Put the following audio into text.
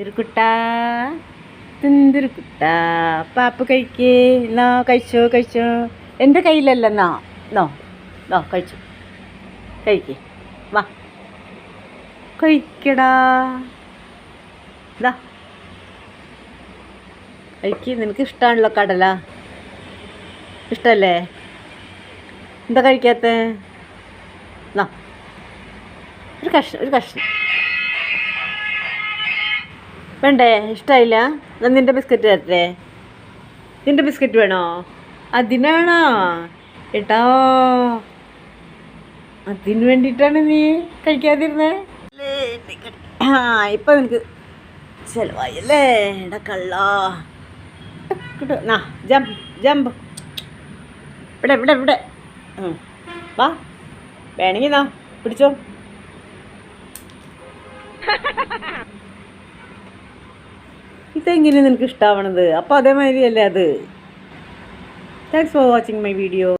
തിരുക്കുട്ട തിന്തിരുക്കുട്ട. പാപ്പ കഴിക്കേ. എന്നാ കഴിച്ചോ കഴിച്ചോ. എന്റെ കയ്യിലല്ലെന്നാ നോ നോ കഴിച്ചു. കഴിക്കേ. വാ. കഴിക്കടാ. ഇതാ. കഴിക്ക്. നിനക്ക് ഇഷ്ടമാണല്ലോ കടല. ഇഷ്ടല്ലേ? എന്താ കഴിക്കാത്ത? ഒരു കഷ്ണം ഒരു കഷ്ണം. വേണ്ടേ? ഇഷ്ടമായില്ല എന്നാൽ നിന്റെ ബിസ്ക്കറ്റ് തരട്ടെ. നിന്റെ ബിസ്ക്കറ്റ് വേണോ? അതിനാണോ ഏട്ടാ അതിന് വേണ്ടിയിട്ടാണ് നീ കഴിക്കാതിരുന്നേ? ആ ഇപ്പം നിനക്ക് ചിലവായല്ലേ എടാ കള്ള. ആ ജമ്പ് ജമ്പ്. ഇവിടെ ഇവിടെ ഇവിടെ. വാ. വേണമെങ്കിൽ നാ പിടിച്ചോ. ഇതെങ്ങനെ നിനക്ക് ഇഷ്ടാവണത് അപ്പോൾ അതേമാതിരിയല്ലേ അത്. Thanks for watching my video